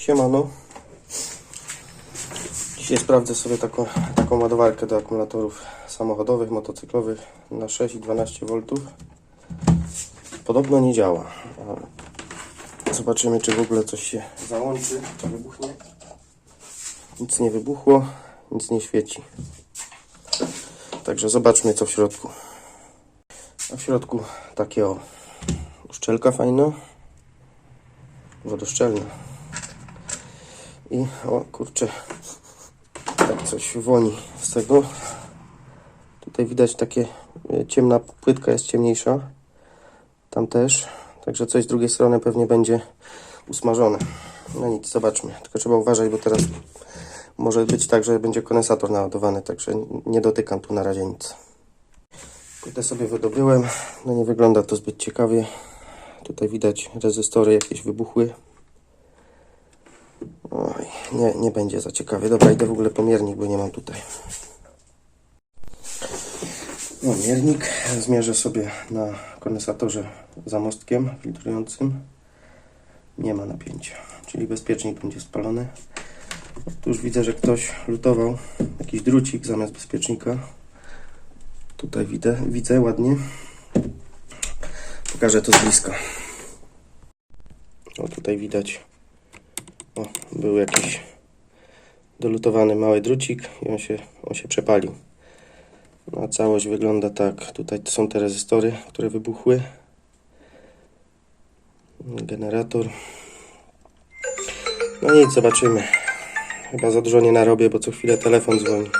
Siemano. Dzisiaj sprawdzę sobie taką, taką ładowarkę do akumulatorów samochodowych, motocyklowych na 6 i 12 V. Podobno nie działa. Zobaczymy, czy w ogóle coś się załączy, czy wybuchnie. Nic nie wybuchło, nic nie świeci. Także zobaczmy, co w środku. A w środku takie o uszczelka fajna, wodoszczelna. I o kurczę, tak coś woni z tego. Tutaj widać takie e, ciemna płytka jest ciemniejsza. Tam też. Także coś z drugiej strony pewnie będzie usmażone. No nic, zobaczmy. Tylko trzeba uważać, bo teraz może być tak, że będzie kondensator naładowany, także nie dotykam tu na razie nic. Płytę sobie wydobyłem. No nie wygląda to zbyt ciekawie. Tutaj widać rezystory jakieś wybuchły. Oj, nie, nie będzie za ciekawie. Dobra, idę w ogóle po miernik, bo nie mam tutaj. No, miernik zmierzę sobie na kondensatorze za mostkiem filtrującym. Nie ma napięcia, czyli bezpiecznik będzie spalony. Tu już widzę, że ktoś lutował jakiś drucik zamiast bezpiecznika. Tutaj widzę, widzę ładnie. Pokażę to z bliska. O, tutaj widać. O, był jakiś dolutowany mały drucik i on się, on się przepalił. No, a całość wygląda tak. Tutaj są te rezystory, które wybuchły. Generator. No nic, zobaczymy. Chyba za dużo nie narobię, bo co chwilę telefon dzwoni.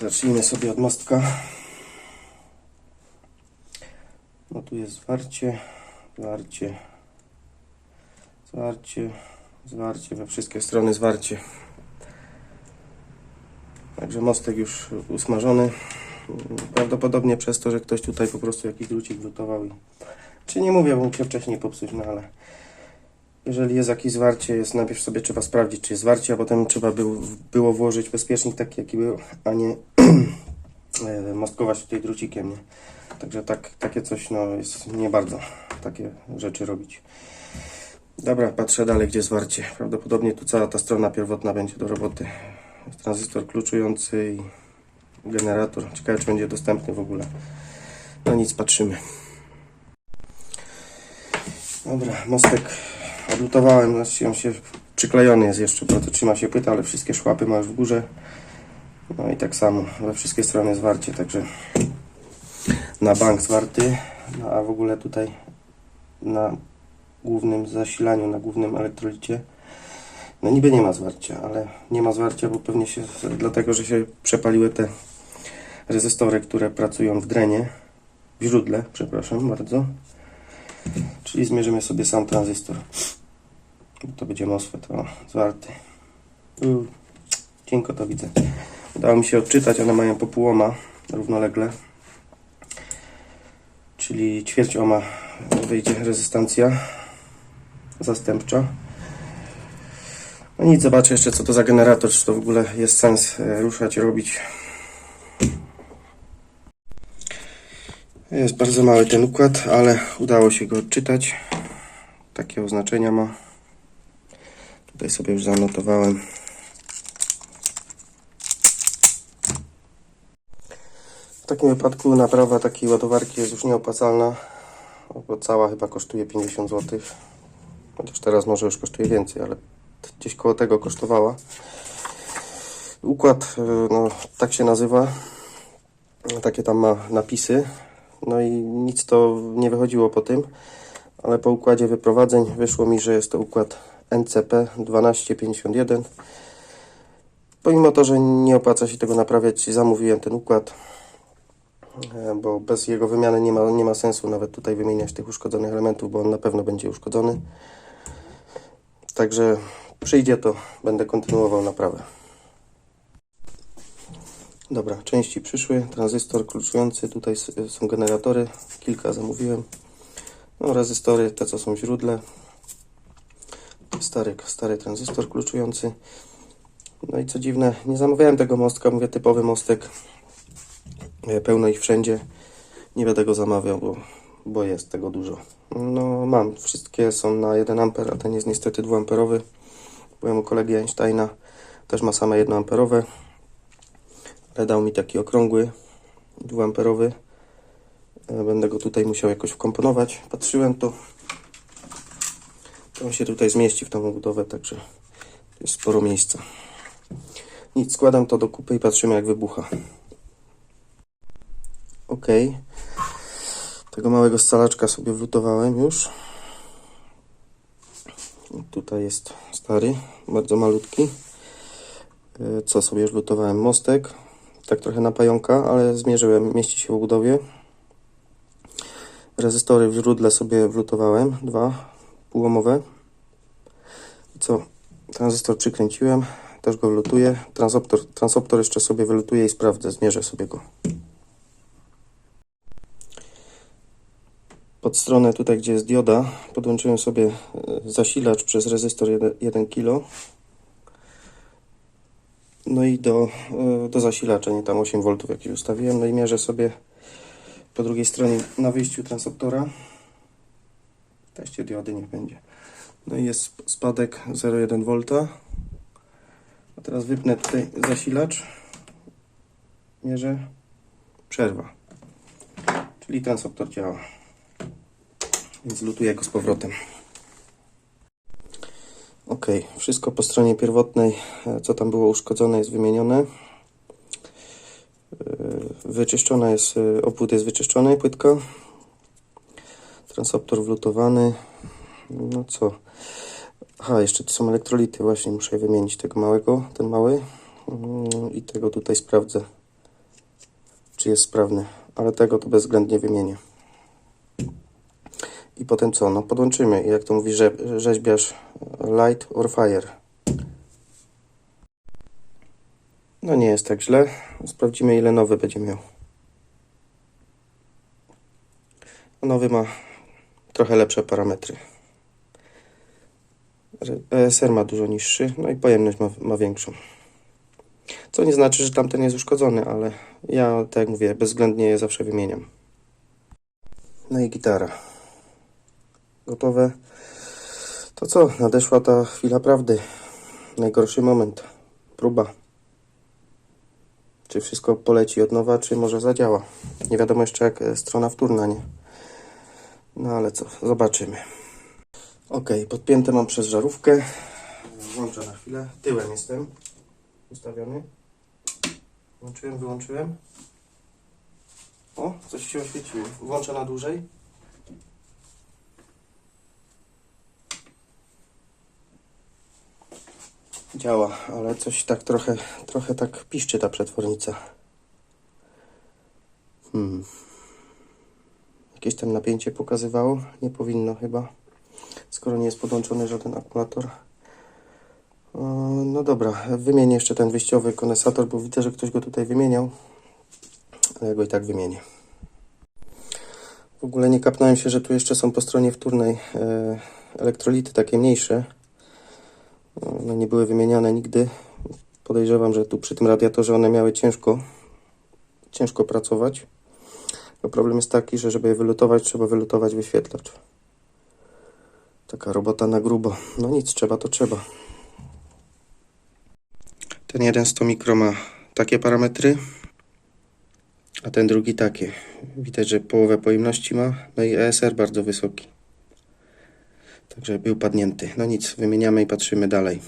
Zacznijmy sobie od mostka. No tu jest zwarcie, zwarcie, zwarcie, zwarcie, we wszystkie strony zwarcie. Także mostek już usmażony. Prawdopodobnie przez to, że ktoś tutaj po prostu jakiś drucik lutował. I... Czy nie mówię, bo mógł się wcześniej popsuć, no ale jeżeli jest jakieś zwarcie, jest najpierw sobie trzeba sprawdzić, czy jest zwarcie, a potem trzeba był, było włożyć bezpiecznik taki, jaki był, a nie e, mostkować tutaj drucikiem, nie? Także tak, takie coś, no, jest nie bardzo takie rzeczy robić. Dobra, patrzę dalej, gdzie zwarcie. Prawdopodobnie tu cała ta strona pierwotna będzie do roboty. Tranzystor kluczujący i generator. Ciekawe, czy będzie dostępny w ogóle. No nic, patrzymy. Dobra, mostek odlutowałem, znaczy on się przyklejony jest jeszcze, bo to trzyma się płyta, ale wszystkie szłapy ma już w górze. No i tak samo, we wszystkie strony zwarcie, także na bank zwarty, no a w ogóle tutaj na głównym zasilaniu, na głównym elektrolicie no niby nie ma zwarcia, ale nie ma zwarcia, bo pewnie się, dlatego, że się przepaliły te rezystory, które pracują w drenie, w źródle, przepraszam bardzo. Czyli zmierzymy sobie sam tranzystor. To będzie MOSFET, o, zwarty. U, cienko to widzę. Udało mi się odczytać, one mają po pół ohma równolegle. Czyli ćwierć ohma wyjdzie rezystancja zastępcza. No nic, zobaczę jeszcze co to za generator, czy to w ogóle jest sens e, ruszać, robić. Jest bardzo mały ten układ, ale udało się go odczytać. Takie oznaczenia ma. Tutaj sobie już zanotowałem. W takim wypadku naprawa takiej ładowarki jest już nieopłacalna, bo cała chyba kosztuje 50 zł. Chociaż teraz może już kosztuje więcej, ale gdzieś koło tego kosztowała. Układ, y, no, tak się nazywa. Takie tam ma napisy. No i nic to nie wychodziło po tym, ale po układzie wyprowadzeń wyszło mi, że jest to układ NCP 1251. Pomimo to, że nie opłaca się tego naprawiać, zamówiłem ten układ, e, bo bez jego wymiany nie ma, nie ma sensu nawet tutaj wymieniać tych uszkodzonych elementów, bo on na pewno będzie uszkodzony. Także przyjdzie to, będę kontynuował naprawę. Dobra, części przyszły. Tranzystor kluczujący, tutaj są generatory, kilka zamówiłem. No, rezystory, te co są w źródle. Stary, stary tranzystor kluczujący. No i co dziwne, nie zamawiałem tego mostka, mówię typowy mostek. E, Pełno ich wszędzie. Nie będę go zamawiał, bo bo jest tego dużo. No mam, wszystkie są na 1 A, a ten jest niestety 2 amperowy. Byłem u kolegi Einsteina, też ma same 1 amperowe, ale dał mi taki okrągły 2 amperowy. E, Będę go tutaj musiał jakoś wkomponować. Patrzyłem to, to on się tutaj zmieści w tą budowę, także jest sporo miejsca. Nic, składam to do kupy i patrzymy jak wybucha. Ok. Tego małego scalaczka sobie wlutowałem już. Tutaj jest stary, bardzo malutki. E, Co sobie już lutowałem? Mostek. Tak trochę na pająka, ale zmierzyłem, mieści się w budowie. Rezystory w źródle sobie wlutowałem, dwa półomowe. I co? Tranzystor przykręciłem, też go wlutuję. Transoptor, transoptor jeszcze sobie wylutuję i sprawdzę, zmierzę sobie go. Pod stronę tutaj, gdzie jest dioda, podłączyłem sobie e, zasilacz przez rezystor 1, 1 kg. No i do, e, do zasilacza, nie tam 8 V jakiś ustawiłem. No i mierzę sobie po drugiej stronie na wyjściu transoptora. Teście diody niech będzie. No i jest sp- spadek 0,1 V. A teraz wypnę tutaj zasilacz. Mierzę. Przerwa. Czyli transoptor działa. Więc lutuję go z powrotem. Ok, wszystko po stronie pierwotnej, e, co tam było uszkodzone, jest wymienione. E, Wyczyszczona jest, e, obwód jest wyczyszczony, płytka. Transoptor wlutowany. No co? Aha, jeszcze tu są elektrolity, właśnie muszę wymienić tego małego, ten mały. Mm, I tego tutaj sprawdzę, czy jest sprawny. Ale tego to bezwzględnie wymienię. I potem co? No podłączymy. I jak to mówi rze- rzeźbiarz, light or fire. No nie jest tak źle. Sprawdzimy ile nowy będzie miał. Nowy ma trochę lepsze parametry. ESR ma dużo niższy, no i pojemność ma, ma większą. Co nie znaczy, że tamten jest uszkodzony, ale ja, tak jak mówię, bezwzględnie je zawsze wymieniam. No i gitara gotowe. To co? Nadeszła ta chwila prawdy. Najgorszy moment. Próba. Czy wszystko poleci od nowa, czy może zadziała. Nie wiadomo jeszcze jak e, strona wtórna, nie? No ale co? Zobaczymy. Ok, podpięte mam przez żarówkę. Włączę na chwilę. Tyłem jestem ustawiony. Włączyłem, wyłączyłem. O, coś się oświeciło. Włączę na dłużej. Działa, ale coś tak trochę, trochę tak piszczy ta przetwornica. Hmm. Jakieś tam napięcie pokazywało? Nie powinno chyba, skoro nie jest podłączony żaden akumulator. No dobra, wymienię jeszcze ten wyjściowy kondensator, bo widzę, że ktoś go tutaj wymieniał. Ale ja go i tak wymienię. W ogóle nie kapnąłem się, że tu jeszcze są po stronie wtórnej e, elektrolity takie mniejsze. No, nie były wymieniane nigdy. Podejrzewam, że tu przy tym radiatorze one miały ciężko, ciężko pracować. A problem jest taki, że żeby je wylutować, trzeba wylutować wyświetlacz. Taka robota na grubo. No nic, trzeba to trzeba. Ten jeden 100 mikro ma takie parametry, a ten drugi takie. Widać, że połowę pojemności ma, no i ESR bardzo wysoki. Także był padnięty. No nic, wymieniamy i patrzymy dalej.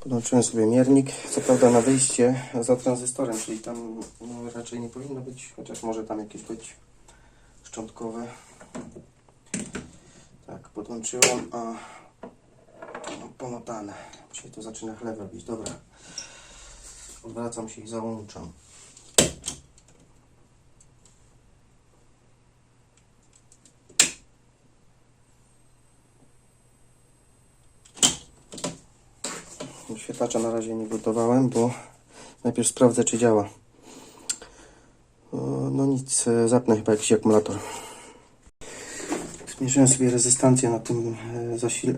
Podłączyłem sobie miernik, co prawda na wyjście za tranzystorem, czyli tam no, raczej nie powinno być, chociaż może tam jakieś być szczątkowe. Tak, podłączyłem, a to mam pomotane. Dzisiaj to zaczyna chleb robić. Dobra. Odwracam się i załączam. Świetlacza na razie nie gotowałem, bo najpierw sprawdzę, czy działa. O, No nic, e, zapnę chyba jakiś akumulator. Zmierzyłem sobie rezystancję na tym,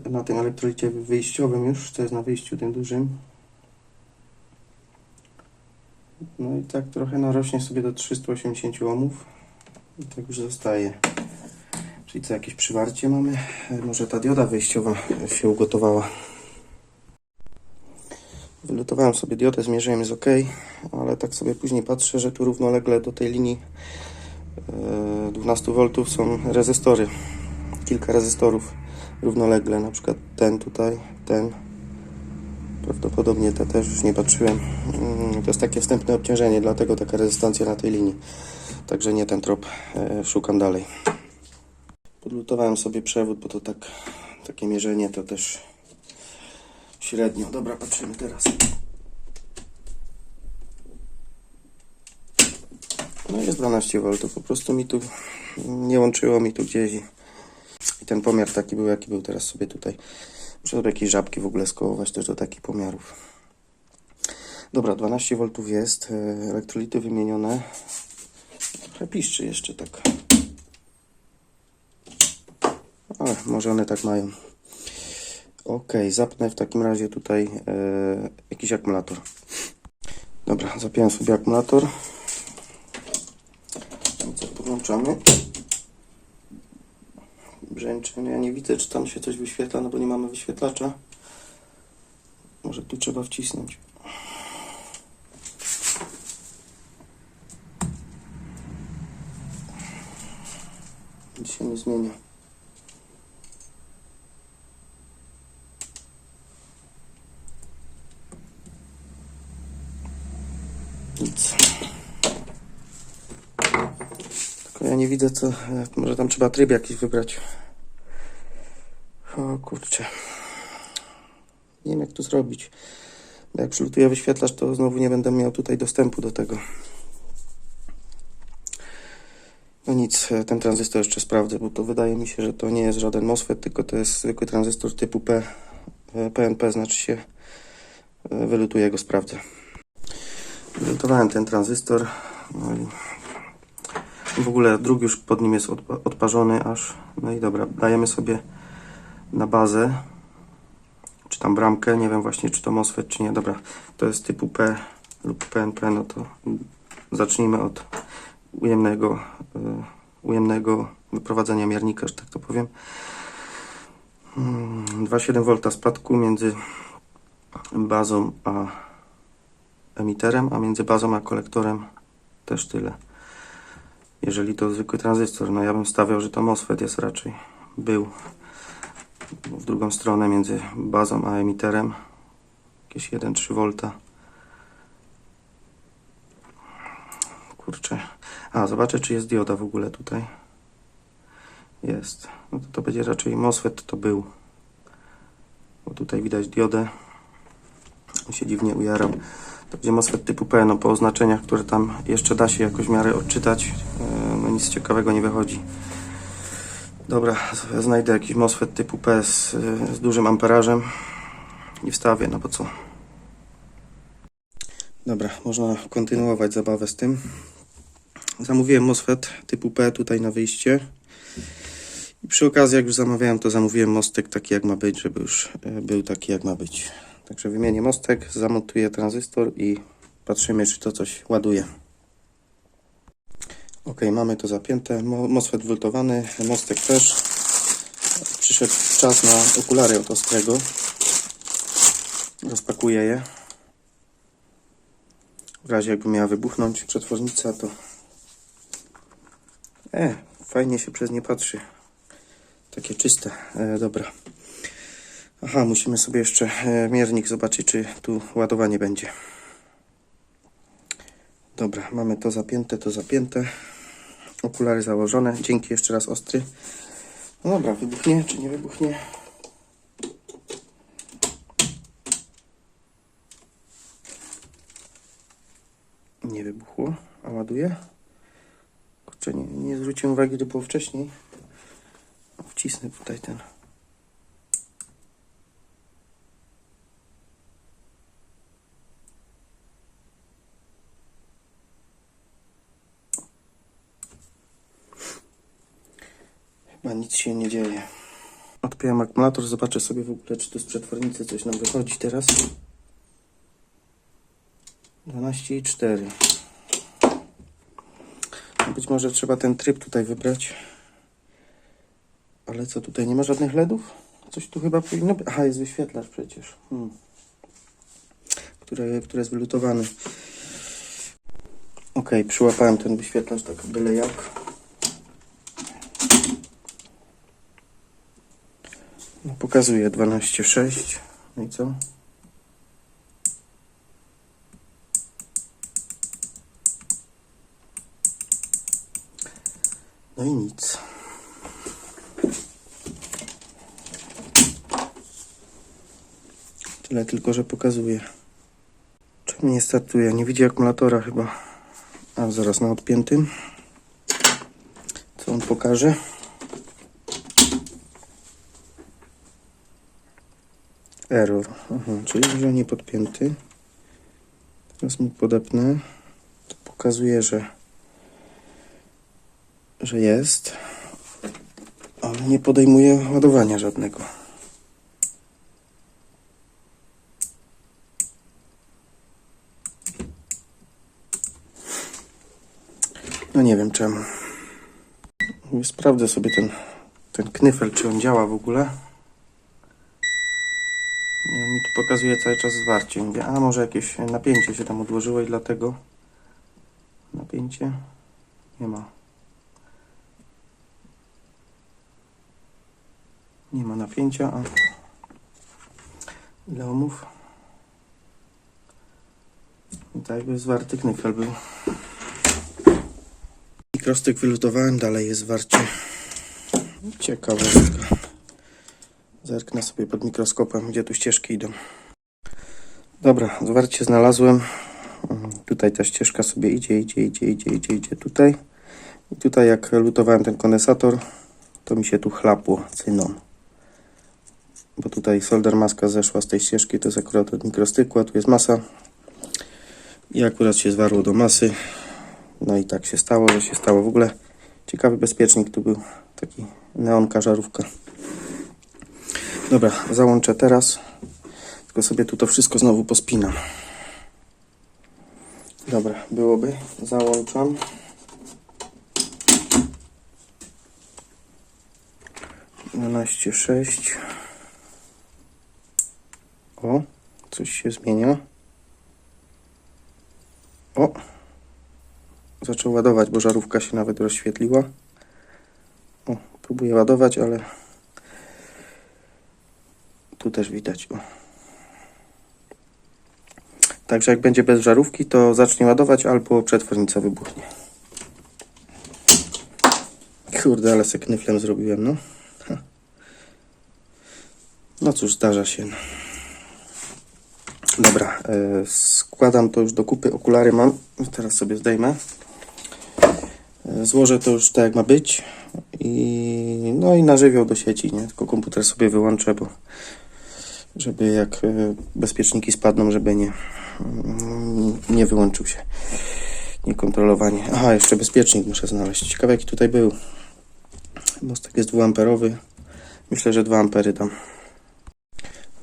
e, na tym elektrolicie wyjściowym już, co jest na wyjściu tym dużym. No i tak trochę narośnie sobie do 380 ohmów. I tak już zostaje. Czyli co, jakieś przywarcie mamy? E, Może ta dioda wyjściowa się ugotowała. Wylutowałem sobie diodę, zmierzyłem, jest ok, ale tak sobie później patrzę, że tu równolegle do tej linii e, 12 V są rezystory. Kilka rezystorów równolegle, na przykład ten tutaj, ten. Prawdopodobnie te też już nie patrzyłem. Mm, To jest takie wstępne obciążenie, dlatego taka rezystancja na tej linii. Także nie ten trop, e, szukam dalej. Podlutowałem sobie przewód, bo to tak, takie mierzenie to też średnio. Dobra, patrzymy teraz. No jest 12 V, po prostu mi tu nie łączyło mi tu gdzieś i, ten pomiar taki był jaki był teraz sobie tutaj. Muszę sobie jakieś żabki w ogóle skołować też do takich pomiarów. Dobra, 12 V jest, e, elektrolity wymienione. Trochę piszczy jeszcze tak. Ale może one tak mają. Ok, zapnę w takim razie tutaj e, jakiś akumulator. Dobra, zapiąłem sobie akumulator. Co podłączamy? Brzęczy. No ja nie widzę, czy tam się coś wyświetla, no bo nie mamy wyświetlacza. Może tu trzeba wcisnąć. Nic się nie zmienia. Nic. Tylko ja nie widzę co. e, Może tam trzeba tryb jakiś wybrać. O kurczę. Nie wiem jak to zrobić. Bo Jak przylutuję wyświetlacz, to znowu nie będę miał tutaj dostępu do tego. No nic, e, ten tranzystor jeszcze sprawdzę, bo to wydaje mi się, że to nie jest żaden MOSFET, tylko to jest zwykły tranzystor typu P. E, PNP znaczy się. E, Wylutuję go, sprawdzę. Wylutowałem ten tranzystor. No i w ogóle druk już pod nim jest odpa- odparzony aż. No i dobra, dajemy sobie na bazę. Czy tam bramkę, nie wiem właśnie czy to MOSFET czy nie. Dobra, to jest typu P lub PNP, no to zacznijmy od ujemnego, y, ujemnego wyprowadzenia miernika, że tak to powiem. Mm, 2,7 V spadku między bazą a emiterem, a między bazą a kolektorem też tyle. Jeżeli to zwykły tranzystor, no ja bym stawiał, że to MOSFET jest raczej. Był w drugą stronę między bazą a emiterem. Jakieś 1,3 V. Kurczę. A, zobaczę czy jest dioda w ogóle tutaj. Jest. No to to będzie raczej MOSFET to był. Bo tutaj widać diodę. On się dziwnie ujarał. To będzie MOSFET typu P, no po oznaczeniach, które tam jeszcze da się jakoś w miarę odczytać, e, no nic ciekawego nie wychodzi. Dobra, znajdę jakiś MOSFET typu P z, z dużym amperażem i wstawię, no bo co. Dobra, można kontynuować zabawę z tym. Zamówiłem MOSFET typu P tutaj na wyjście. I przy okazji, jak już zamawiałem, to zamówiłem mostek taki jak ma być, żeby już e, był taki jak ma być. Także wymienię mostek, zamontuję tranzystor i patrzymy, czy to coś ładuje. Ok, mamy to zapięte. Mo- MOSFET wyltowany, mostek też. Przyszedł czas na okulary od Ostrego. Rozpakuję je. W razie jakby miała wybuchnąć przetwornica, to... E, fajnie się przez nie patrzy. Takie czyste. E, dobra. Aha, musimy sobie jeszcze e, miernik zobaczyć, czy tu ładowanie będzie. Dobra, mamy to zapięte, to zapięte. Okulary założone. Dzięki jeszcze raz ostry. No dobra, wybuchnie czy nie wybuchnie? Nie wybuchło, a ładuje? Kurczę, nie, nie zwróciłem uwagi, to było wcześniej. Wcisnę tutaj ten. Chyba nic się nie dzieje. Odpiąłem akumulator, zobaczę sobie w ogóle, czy tu z przetwornicy coś nam wychodzi teraz. 12,4. Być może trzeba ten tryb tutaj wybrać. Ale co, tutaj nie ma żadnych LEDów? Coś tu chyba powinno być. Aha, jest wyświetlacz przecież. Hmm. Który, który jest wylutowany. Ok, przyłapałem ten wyświetlacz tak byle jak. No, pokazuje 12,6. No i co? No i nic. Tyle tylko, że pokazuje. Czemu nie startuje? Nie widzi akumulatora chyba. A zaraz na odpiętym. Co on pokaże? Error. Aha, czyli nie podpięty. Teraz mi podepnę. To pokazuje, że że jest, ale nie podejmuje ładowania żadnego. No nie wiem czemu. Sprawdzę sobie ten, ten knyfel, czy on działa w ogóle. Mi tu pokazuje cały czas zwarcie. Mówię, a może jakieś napięcie się tam odłożyło i dlatego napięcie nie ma. Nie ma napięcia, a ile ohmów? I tak jakby zwarty knyfel był. Mikrostyk wylutowałem, dalej jest zwarcie. Ciekawostka. Zerknę sobie pod mikroskopem, gdzie tu ścieżki idą. Dobra, zwarcie znalazłem. Mm, Tutaj ta ścieżka sobie idzie, idzie, idzie, idzie, idzie, idzie tutaj. I tutaj jak lutowałem ten kondensator, to mi się tu chlapło cynon bo tutaj solder maska zeszła z tej ścieżki, to jest akurat od mikrostyku, a tu jest masa i akurat się zwarło do masy no i tak się stało, że się stało w ogóle ciekawy bezpiecznik tu był taki neonka żarówka dobra, załączę teraz. Tylko sobie tu to wszystko znowu pospinam. Dobra, byłoby. Załączam. Dwanaście sześć. O, coś się zmienia. O, zaczął ładować, bo żarówka się nawet rozświetliła. O, próbuję ładować, ale tu też widać. Także jak będzie bez żarówki, to zacznie ładować albo przetwornica wybuchnie. Kurde, ale se knyflem zrobiłem, no. No cóż, zdarza się. No. Dobra, e, składam to już do kupy. Okulary mam. Teraz sobie zdejmę. E, złożę to już tak jak ma być. I no i na żywioł do sieci, nie? Tylko komputer sobie wyłączę, bo żeby jak e, bezpieczniki spadną, żeby nie mm, nie wyłączył się niekontrolowanie. Aha, jeszcze bezpiecznik muszę znaleźć. Ciekawe jaki tutaj był. Mostek jest 2 amperowy. Myślę, że 2 ampery dam.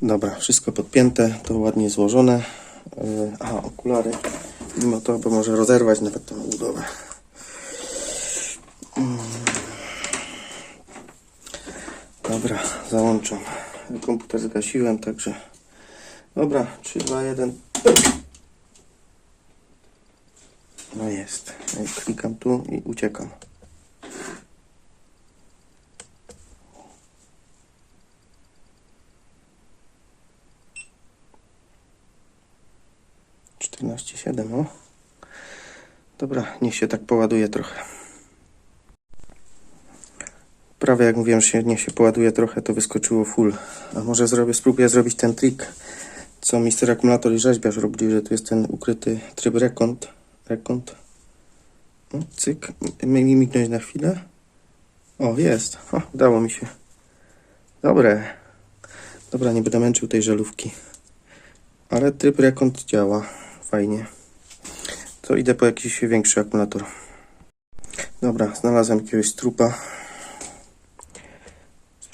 Dobra, wszystko podpięte, to ładnie złożone. Yy, Aha, okulary. Mimo to, bo może rozerwać nawet tę budowę. Mm. Dobra, załączam. Komputer zgasiłem, także... Dobra, 3, 2, 1. No jest. Klikam tu i uciekam. Czternaście siedem, o. Dobra, niech się tak poładuje trochę. Prawie jak mówiłem, że niech się poładuje trochę, to wyskoczyło full. A może zrobię, spróbuję zrobić ten trik, co mister akumulator i rzeźbiarz robili, że tu jest ten ukryty tryb rekont. Rekont. O, cyk. Mi mignąć na chwilę. O, jest. O, udało mi się. Dobre. Dobra, nie będę męczył tej żelówki. Ale tryb rekont działa. Fajnie. To idę po jakiś większy akumulator. Dobra, znalazłem jakiegoś strupa.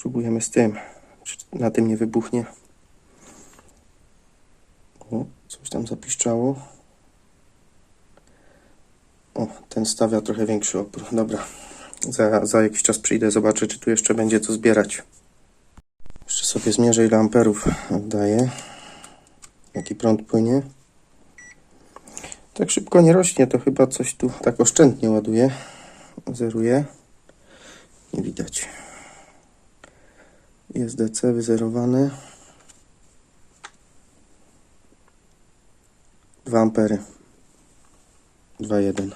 Spróbujemy z tym. Czy na tym nie wybuchnie? O, coś tam zapiszczało. O, ten stawia trochę większy opór. Dobra, Za, za jakiś czas przyjdę, zobaczę, czy tu jeszcze będzie co zbierać. Jeszcze sobie zmierzę, ile amperów daje. Jaki prąd płynie. Tak szybko nie rośnie, to chyba coś tu tak oszczędnie ładuje. Zeruje. Nie widać. Jest DC wyzerowane. 2 ampery. 2,1.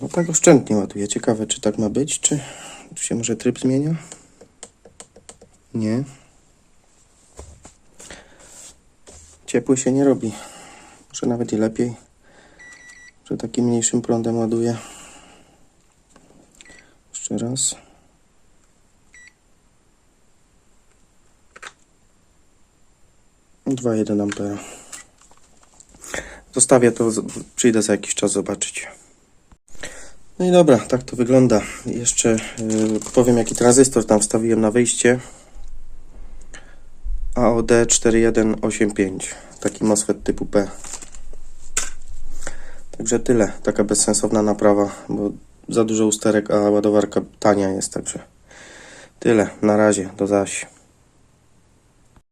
No tak oszczędnie ładuje. Ciekawe, czy tak ma być, czy tu się może tryb zmienia? Nie. Ciepły się nie robi. Może nawet i lepiej, że takim mniejszym prądem ładuje. Jeszcze raz. Dwa jeden ampera. Zostawię to, przyjdę za jakiś czas zobaczyć. No i dobra, tak to wygląda. Jeszcze yy, powiem jaki tranzystor tam wstawiłem na wyjście. AOD 4185. Taki MOSFET typu P. Także tyle. Taka bezsensowna naprawa, bo za dużo usterek, a ładowarka tania jest, także tyle. Na razie, do zaś.